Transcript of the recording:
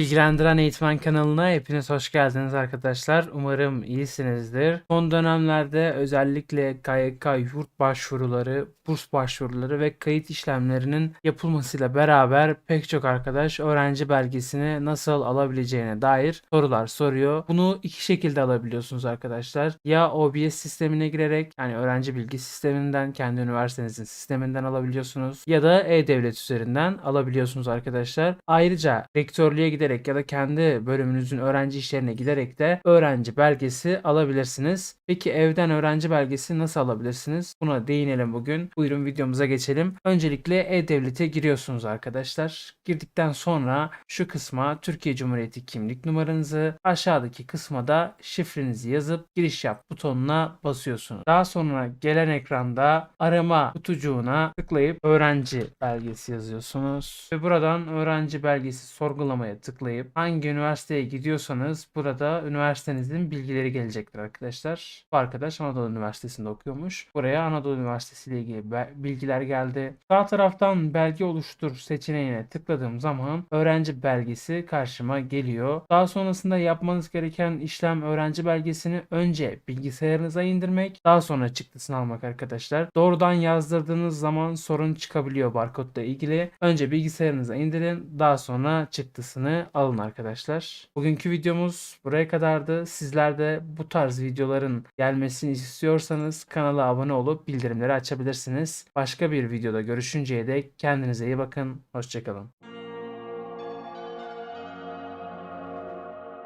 Bilgilendiren Eğitmen kanalına hepiniz hoş geldiniz arkadaşlar. Umarım iyisinizdir. Son dönemlerde özellikle KYK yurt başvuruları, burs başvuruları ve kayıt işlemlerinin yapılmasıyla beraber pek çok arkadaş öğrenci belgesini nasıl alabileceğine dair sorular soruyor. Bunu iki şekilde alabiliyorsunuz arkadaşlar. Ya OBS sistemine girerek yani öğrenci bilgi sisteminden kendi üniversitenizin sisteminden alabiliyorsunuz ya da e-devlet üzerinden alabiliyorsunuz arkadaşlar. Ayrıca rektörlüğe giderek ya da kendi bölümünüzün öğrenci işlerine giderek de öğrenci belgesi alabilirsiniz. Peki evden öğrenci belgesi nasıl alabilirsiniz? Buna değinelim bugün. Buyurun videomuza geçelim. Öncelikle e-devlete giriyorsunuz arkadaşlar. Girdikten sonra şu kısma Türkiye Cumhuriyeti kimlik numaranızı, aşağıdaki kısma da şifrenizi yazıp giriş yap butonuna basıyorsunuz. Daha sonra gelen ekranda arama kutucuğuna tıklayıp öğrenci belgesi yazıyorsunuz. Ve buradan öğrenci belgesi sorgulamaya tıklayıp hangi üniversiteye gidiyorsanız burada üniversitenizin bilgileri gelecektir arkadaşlar. Bu arkadaş Anadolu Üniversitesi'nde okuyormuş. Buraya Anadolu Üniversitesi ile ilgili bilgiler geldi. Sağ taraftan belge oluştur seçeneğine tıkladığım zaman öğrenci belgesi karşıma geliyor. Daha sonrasında yapmanız gereken işlem öğrenci belgesini önce bilgisayarınıza indirmek, daha sonra çıktısını almak arkadaşlar. Doğrudan yazdırdığınız zaman sorun çıkabiliyor barkodla ilgili. Önce bilgisayarınıza indirin, daha sonra çıktısını alın arkadaşlar. Bugünkü videomuz buraya kadardı. Sizler de bu tarz videoların gelmesini istiyorsanız kanala abone olup bildirimleri açabilirsiniz. Başka bir videoda görüşünceye dek kendinize iyi bakın. Hoşçakalın.